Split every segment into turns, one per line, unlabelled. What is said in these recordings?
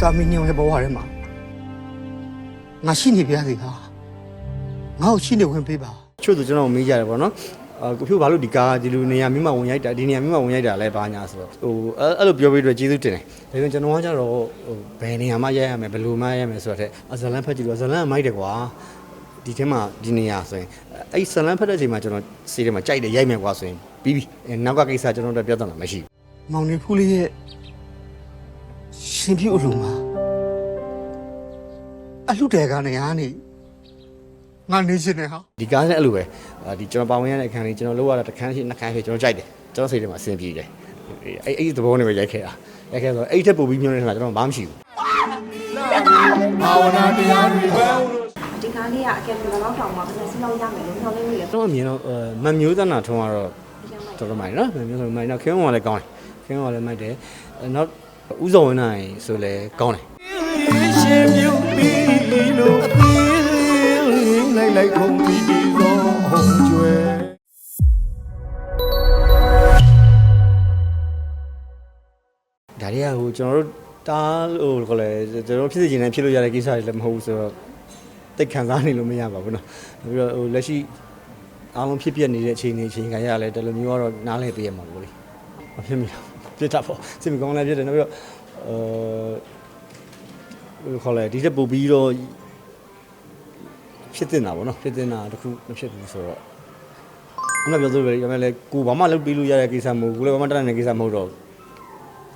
သားမင်းညောင်ရဲ့ဘဝထဲမှာငါရှိနေပြရစီဟာငါ့ကိုရှိနေဝင်ပေးပါ
ချို့သူကျွန်တော်မေးကြတယ်ပေါ့နော်အာကိုဖြိုးဘာလို့ဒီကားဒီလိုနေရာမြို့မှာဝင်ရိုက်တာဒီနေရာမြို့မှာဝင်ရိုက်တာလဲဘာညာဆိုတော့ဟိုအဲ့အဲ့လိုပြောပြီးတော့ကျေးဇူးတင်တယ်ဒါပေမဲ့ကျွန်တော်ကကြတော့ဟိုဘယ်နေရာမှာရိုက်ရမယ်ဘယ်လိုမှရိုက်ရမယ်ဆိုတော့တဲ့အဇလန်ဖက်ကြည့်လို့ဇလန်ကမိုက်တယ်ကွာဒီထဲမှာဒီနေရာဆိုရင်အဲ့ဇလန်ဖက်တဲ့အချိန်မှာကျွန်တော်စီးထဲမှာကြိုက်တယ်ရိုက်မယ်ကွာဆိုရင်ပြီးပြီအဲ့နောက်ကကိစ္စကျွန်တော်တို့ပြဿနာမရှိဘူး
မောင်နေဖူးလေးရဲ့ ရှင်ပြုအလိုမှာအလှတဲ့ကနေဟာနေငါနေရှင်နေဟာ
ဒီကားလည်းအဲ့လိုပဲအာဒီကျွန်တော်ပါဝင်ရတဲ့အခန်းလေးကျွန်တော်လောက်ရတာတစ်ခန်းရှိနှစ်ခန်းရှိကျွန်တော်ကြိုက်တယ်ကျွန်တော်စိတ်ထဲမှာအဆင်ပြေတယ်အဲ့အဲ့ဒီသဘောနဲ့ပဲရိုက်ခဲ့တာရိုက်ခဲ့ဆိုအဲ့ထက်ပိုပြီးမျိုးနေတာကျွန်တော်ဘာမှမရှိဘူး
ဘာဝနာတရားတွေပဲ
ဒီကားလေးကအကယ်ဒမီလောက်တောင်မှပြန်စင်းလောက်ရမယ်လို့မျှော်လင့်မိရ
ကျွန်တော်အမြင်တော့အဲမန်မျိုးသနာထုံးကတော့တော်တော်မိုင်နော်မန်မျိုးဆိုမိုင်တော့ခင်းဝင်ကလည်းကောင်းတယ်ခင်းဝင်ကလည်းမိုက်တယ်အဲနောက် ဥဇော်ဝင်နိုင်ဆိုလည်းကောင်းတယ်
ရှင်မြူပြီးလို့အသေးလေးလိုက်လိုက်ခုံပြီးဒီသောဟုံးကျွဲ
ဒါတွေကဟိုကျွန်တော်တို့တားဟိုခေါ်လဲကျွန်တော်တို့ဖြစ်စီခြင်းနဲ့ဖြစ်လို့ရတဲ့ကိစ္စတွေလည်းမဟုတ်ဘူးဆိုတော့တိတ်ခံစားနေလို့မရပါဘူးနော်ပြီးတော့ဟိုလက်ရှိအားလုံးဖြစ်ပြနေတဲ့အခြေအနေအချိန်ခံရလဲတယ်လို့မျိုးကတော့နားလည်ပေးရမှာပေါ့လေမဖြစ်မိဘူး ပြစ်တာပေါ့စိတ်မကောင်းလည်းဖြစ်တယ်နောက်ပြီးတော့အဲဟိုခေါ်လဲဒီတက်ပို့ပြီးတော့ဖြစ်တင်တာပေါ့နော်ဖြစ်တင်တာတခုမဖြစ်ဘူးဆိုတော့ခုနပြောသလိုပဲရမယ်လေကိုဘာမှလုပ်ပြီးလို့ရတဲ့ကိစ္စမဟုတ်ဘူးကိုလည်းဘာမှတတ်နိုင်တဲ့ကိစ္စမဟုတ်တော့ဘူး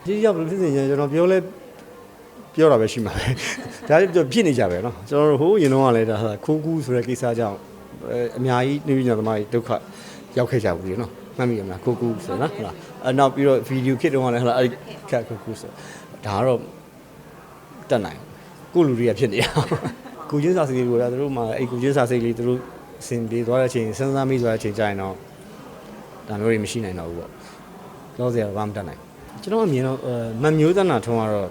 ဒီရောက်ဘယ်လိုဖြစ်နေကြကျွန်တော်ပြောလဲပြောတာပဲရှိမှာပဲဒါလည်းပြောဖြစ်နေကြပဲเนาะကျွန်တော်တို့ဟိုရင်တော့ကလည်းဒါခိုးကူးဆိုတဲ့ကိစ္စကြောင့်အဲအများကြီးနေပြည်တော်သမားတွေဒုက္ခရောက်ခဲ့ကြဘူးလေเนาะ မှတ်မိရမလားခိုးကူးဆိုနော်ဟုတ်လားအဲနောက်ပြီးတော့ဗီဒီယိုခစ်တုန်းကလည်းဟုတ်လားအဲ့ဒီခက်ခိုးကူးဆိုဒါကတော့တက်နိုင်ကိုလူတွေကဖြစ်နေတာကိုချင်းစာစိတ်လေးကိုလည်းသူတို့မှအဲ့ကိုချင်းစာစိတ်လေးသူတို့အစင်ပြေသွားတဲ့အချိန်စဉ်းစားမိသွားတဲ့အချိန်ကျရင်တော့ဒါမျိုးတွေမရှိနိုင်တော့ဘူးပေါ့လောစရာဘာမှမတတ်နိုင်ကျွန်တော်အမြင်တော့မန်မျိုးသနာထုံးကတော့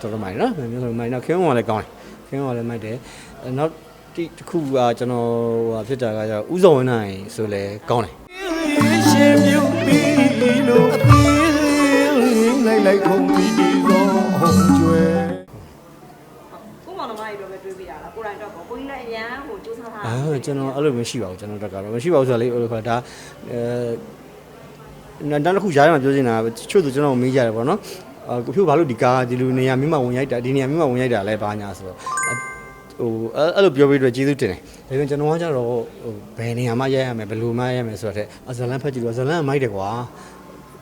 တော်တော်မိုင်နော်မမျိုးဆိုမိုင်နော်ခင်းဝင်ကလည်းကောင်းတယ်ခင်းဝင်ကလည်းမိုက်တယ်အဲနောက်ဒီတစ်ခုကကျွန်တော်ဟိုဖြစ်တာကကျတော့ဥဇော်ဝင်နိုင်ဆိုလဲကောင်းတယ်
ရှင်မြူပြီးလို့အသေးလေးလိုက်လိုက်ခုံပြီးဒီသောဟုံးကျွဲ
ကိုမောင်နှမတွေတော့ပဲတွေးပြရတာကိုယ်တိုင်တော့ကိုကြီးလည်းအရန်ဟိုစူးစမ်းထားတာ
အဲကျွန်တော်အဲ့လိုမရှိပါဘူးကျွန်တော်တက်ကတော့မရှိပါဘူးဆိုတော့လေဟိုလိုခါဒါအဲနောက်တစ်ခုရားရမှာပြောချင်တာကချို့သူကျွန်တော်မေးကြတယ်ပေါ့နော်အာကိုဖြိုးဘာလို့ဒီကားဒီလိုနေရာမြို့မှာဝင်ရိုက်တာဒီနေရာမြို့မှာဝင်ရိုက်တာလဲဘာညာဆိုတော့ ဟိုအဲ့အဲ့လိုပြောပြီးတော့ကျေးဇူးတင်တယ်ဒါပေမဲ့ကျွန်တော်ကကြတော့ဟိုဘယ်နေရာမှာရိုက်ရမယ်ဘယ်လိုမှရိုက်ရမယ်ဆိုတော့အဇလန်ဖက်ကြည့်လို့ဇလန်ကမိုက်တယ်ကွာ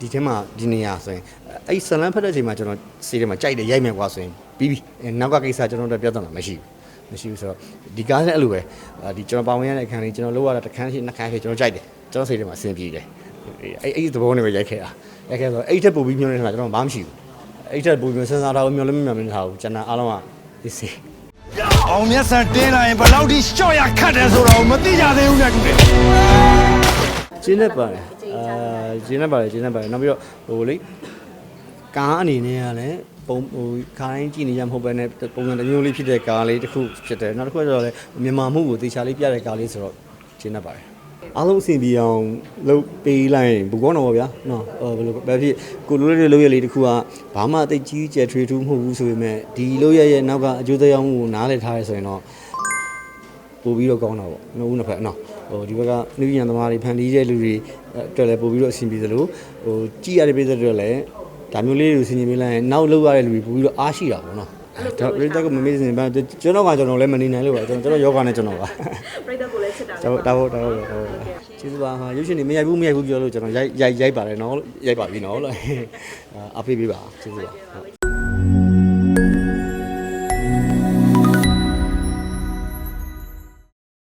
ဒီထဲမှာဒီနေရာဆိုရင်အဲ့ဆလန်ဖက်တဲ့အချိန်မှာကျွန်တော်စီးထဲမှာကြိုက်တယ်ရိုက်မယ်ကွာဆိုရင်ပြီးပြီအဲ့နောက်ကကိစ္စကျွန်တော်တို့ပြဿနာမရှိဘူးမရှိဘူးဆိုတော့ဒီကားလည်းအဲ့လိုပဲအာဒီကျွန်တော်ပါဝင်ရတဲ့အခန်းလေးကျွန်တော်လောက်ရတာတစ်ခန်းရှိနှစ်ခန်းရှိကျွန်တော်ကြိုက်တယ်ကျွန်တော်စိတ်ထဲမှာအဆင်ပြေတယ်အဲ့အဲ့ဒီသဘောနဲ့ပဲရိုက်ခဲ့တာရိုက်ခဲ့ဆိုတော့အဲ့ထက်ပိုပြီးမျိုးနေတာကျွန်တော်ဘာမှမရှိဘူးအဲ့ထက်ပိုပြီးစဉ်းစားထားဘူးမျိုးလည်းမမျိုးမထားဘူးကျွန်တော်အားလုံးကဒီစီ
အောင်မျက်စံတင်းလာရင်ဘယ်လောက်ထိရှော့ရခတ်တယ်ဆိုတော့မသိကြသေးဘူးနဲ့တူတယ်
ကျင်းနေပါတယ်အာကျင်းနေပါတယ်ကျင်းနေပါတယ်နောက်ပြီးတော့ဟိုလေကားအနေနဲ့ကလည်းပုံဟိုခိုင်းကြည့်နေရမဟုတ်ပဲနဲ့ပုံစံတစ်မျိုးလေးဖြစ်တဲ့ကားလေးတစ်ခုဖြစ်တယ်နောက်တစ်ခုကျတော့လေမြန်မာမှုကိုတေချာလေးပြတဲ့ကားလေးဆိုတော့ကျင်းနေပါတယ် အားလုံးအဆင်ပြေအောင်လုပ်ပေးလိုက်ရင်ဘူကောင်းတော့ဗျာနော်ဟိုဘယ်လိုပဲဖြစ်ကိုလိုလေးလုပ်ရလေးတစ်ခုကဘာမှအသိကြီးကျယ်ထွေထူးမဟုတ်ဘူးဆိုပေမဲ့ဒီလုပ်ရရဲ့နောက်ကအကျိုးသက်ရောက်မှုကိုနားလည်ထားရဆိုရင်တော့ပို့ပြီးတော့ကောင်းတာပေါ့နှစ်ဦးနှစ်ဖက်နော်ဟိုဒီဘက်ကနှူးညံသမားတွေဖန်တီးတဲ့လူတွေအတွက်လည်းပို့ပြီးတော့အဆင်ပြေသလိုဟိုကြည့်ရတဲ့ပြည်သက်တွေလည်းဒါမျိုးလေးတွေကိုဆင်ခြင်ပေးလိုက်ရင်နောက်လောက်ရတဲ့လူတွေပို့ပြီးတော့အားရှိတာပေါ့နော်ဒါပြည်သက်ကမမေ့စင်ပါကျွန်တော်ကကျွန်တော်လည်းမနေနိုင်လို့ပါကျွန်တော်ကျွန်တော်ယောဂနဲ့ကျွန်တော်ပါ
ပြိတ္တကိုလ ည်းချစ်တာ
ဒါဒါဟုတ်ဒါဟုတ်ဟုတ်ကျေးဇူးပါဟာရုပ်ရှင်တွေမရိုက်ဘူးမရိုက်ဘူးပြောလို့ကျွန်တော်ရိုက်ရိုက်ရိုက်ပါတယ်နော်ရိုက်ပါပြီနော်လို့အဖေးပေးပါကျေးဇူးပါဟုတ်